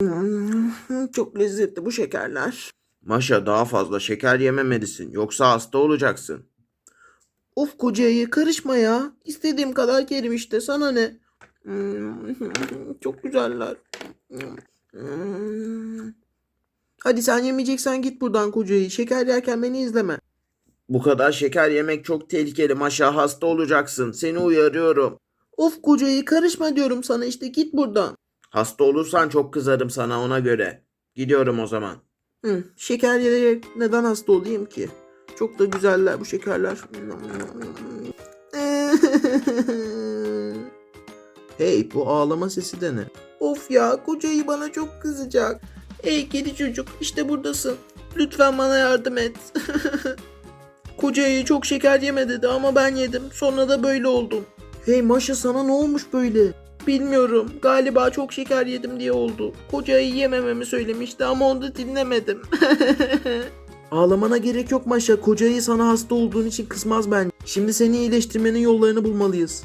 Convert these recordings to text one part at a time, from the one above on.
Hmm, Çok lezzetli bu şekerler. Maşa daha fazla şeker yememelisin yoksa hasta olacaksın. Of koca ayı karışma ya. İstediğim kadar yerim işte sana ne? Hmm, Çok güzeller. Hmm. Hadi sen yemeyeceksen git buradan koca ayı. Şeker yerken beni izleme. Bu kadar şeker yemek çok tehlikeli Maşa hasta olacaksın seni uyarıyorum. Of koca ayı karışma diyorum sana işte git buradan. Hasta olursan çok kızarım sana ona göre. Gidiyorum o zaman. Hı, şeker yiyerek neden hasta olayım ki? Çok da güzeller bu şekerler. hey bu ağlama sesi de ne? Of ya kocayı bana çok kızacak. Hey kedi çocuk işte buradasın. Lütfen bana yardım et. Kocayı çok şeker yeme dedi ama ben yedim. Sonra da böyle oldum. Hey Maşa sana ne olmuş böyle? Bilmiyorum. Galiba çok şeker yedim diye oldu. Kocayı yemememi söylemişti ama onu da dinlemedim. Ağlamana gerek yok Maşa. Kocayı sana hasta olduğun için kızmaz ben. Şimdi seni iyileştirmenin yollarını bulmalıyız.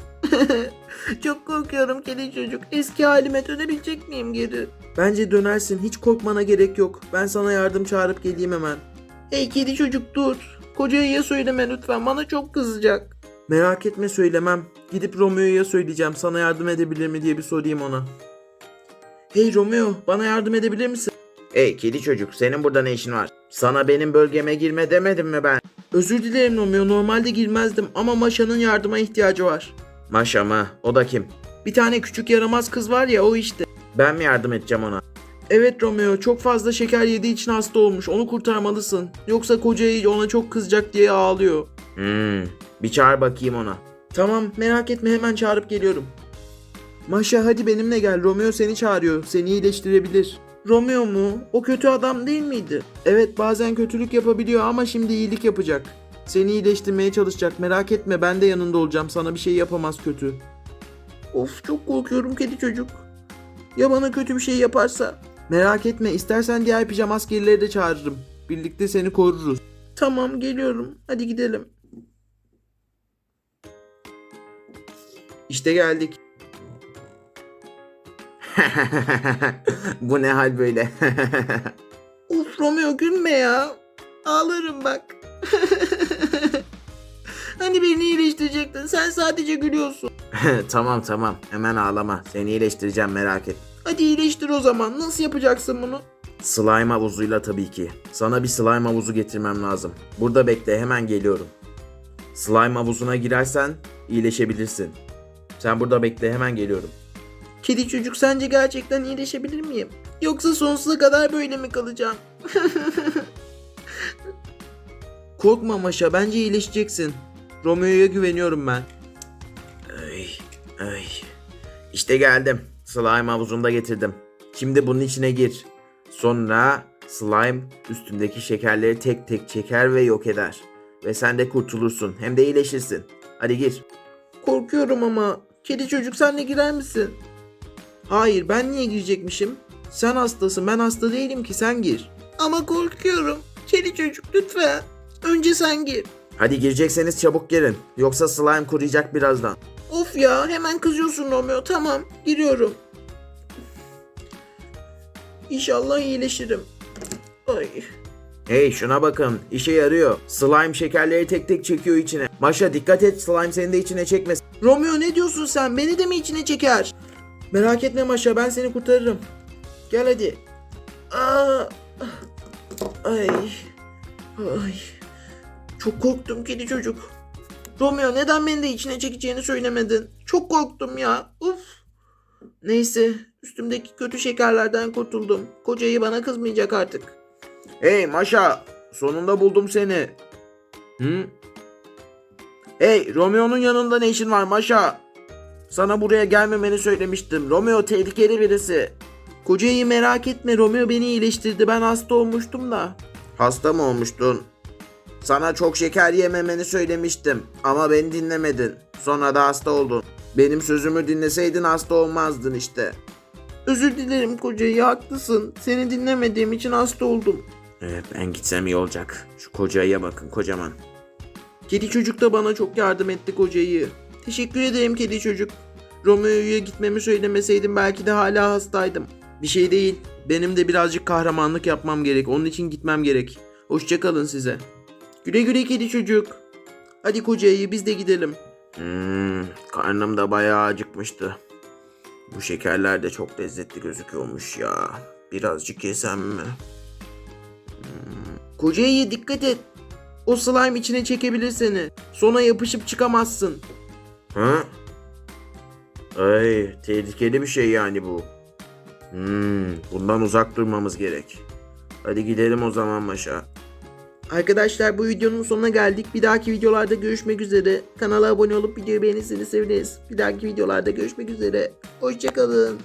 çok korkuyorum kedi çocuk. Eski halime dönebilecek miyim geri? Bence dönersin. Hiç korkmana gerek yok. Ben sana yardım çağırıp geleyim hemen. Hey kedi çocuk dur. Kocaya söyleme lütfen. Bana çok kızacak. Merak etme söylemem. Gidip Romeo'ya söyleyeceğim. Sana yardım edebilir mi diye bir sorayım ona. Hey Romeo, bana yardım edebilir misin? Hey kedi çocuk senin burada ne işin var? Sana benim bölgeme girme demedim mi ben? Özür dilerim Romeo. Normalde girmezdim ama Maşa'nın yardıma ihtiyacı var. Maşa mı? O da kim? Bir tane küçük yaramaz kız var ya o işte. Ben mi yardım edeceğim ona? Evet Romeo çok fazla şeker yediği için hasta olmuş. Onu kurtarmalısın. Yoksa kocayı ona çok kızacak diye ağlıyor. Hmm, bir çağır bakayım ona. Tamam merak etme hemen çağırıp geliyorum. Maşa hadi benimle gel. Romeo seni çağırıyor. Seni iyileştirebilir. Romeo mu? O kötü adam değil miydi? Evet bazen kötülük yapabiliyor ama şimdi iyilik yapacak. Seni iyileştirmeye çalışacak. Merak etme ben de yanında olacağım. Sana bir şey yapamaz kötü. Of çok korkuyorum kedi çocuk. Ya bana kötü bir şey yaparsa? Merak etme istersen diğer pijama askerleri de çağırırım. Birlikte seni koruruz. Tamam geliyorum. Hadi gidelim. İşte geldik. Bu ne hal böyle? Uf Romeo gülme ya. Ağlarım bak. hani beni iyileştirecektin. Sen sadece gülüyorsun. tamam tamam hemen ağlama. Seni iyileştireceğim merak et. Hadi iyileştir o zaman. Nasıl yapacaksın bunu? Slime havuzuyla tabii ki. Sana bir slime havuzu getirmem lazım. Burada bekle hemen geliyorum. Slime havuzuna girersen iyileşebilirsin. Sen burada bekle hemen geliyorum. Kedi çocuk sence gerçekten iyileşebilir miyim? Yoksa sonsuza kadar böyle mi kalacağım? Korkma Maşa bence iyileşeceksin. Romeo'ya güveniyorum ben. Ay, ay. İşte geldim. Slime havuzunda getirdim. Şimdi bunun içine gir. Sonra slime üstündeki şekerleri tek tek çeker ve yok eder. Ve sen de kurtulursun. Hem de iyileşirsin. Hadi gir. Korkuyorum ama. Kedi çocuk sen de girer misin? Hayır ben niye girecekmişim? Sen hastasın ben hasta değilim ki sen gir. Ama korkuyorum. Kedi çocuk lütfen. Önce sen gir. Hadi girecekseniz çabuk girin. Yoksa slime kuruyacak birazdan. Of ya hemen kızıyorsun Romeo tamam giriyorum. İnşallah iyileşirim. Ay. Hey şuna bakın işe yarıyor. Slime şekerleri tek tek çekiyor içine. Maşa dikkat et slime seni de içine çekmesin. Romeo ne diyorsun sen? Beni de mi içine çeker? Merak etme Maşa ben seni kurtarırım. Gel hadi. Aa, ay. Ay. Çok korktum kedi çocuk. Romeo neden beni de içine çekeceğini söylemedin? Çok korktum ya. Uf. Neyse üstümdeki kötü şekerlerden kurtuldum. Kocayı bana kızmayacak artık. Hey Maşa sonunda buldum seni. Hı? Hey Romeo'nun yanında ne işin var Maşa? Sana buraya gelmemeni söylemiştim. Romeo tehlikeli birisi. Kocayı merak etme Romeo beni iyileştirdi. Ben hasta olmuştum da. Hasta mı olmuştun? Sana çok şeker yememeni söylemiştim ama beni dinlemedin. Sonra da hasta oldun. Benim sözümü dinleseydin hasta olmazdın işte. Özür dilerim kocayı haklısın. Seni dinlemediğim için hasta oldum. Evet ben gitsem iyi olacak. Şu kocaya bakın kocaman. Kedi çocuk da bana çok yardım etti kocayı. Teşekkür ederim kedi çocuk. Romeo'ya gitmemi söylemeseydin belki de hala hastaydım. Bir şey değil. Benim de birazcık kahramanlık yapmam gerek. Onun için gitmem gerek. Hoşçakalın size. Güle güle kedi çocuk. Hadi koca ayı biz de gidelim. Hmm, karnım da bayağı acıkmıştı. Bu şekerler de çok lezzetli gözüküyormuş ya. Birazcık yesem mi? Koca ayı dikkat et. O slime içine çekebilir seni. Sona yapışıp çıkamazsın. Ha? Ay, tehlikeli bir şey yani bu. Hmm, bundan uzak durmamız gerek. Hadi gidelim o zaman Maşa. Arkadaşlar bu videonun sonuna geldik. Bir dahaki videolarda görüşmek üzere. Kanala abone olup videoyu beğenirseniz seviniriz. Bir dahaki videolarda görüşmek üzere. Hoşçakalın.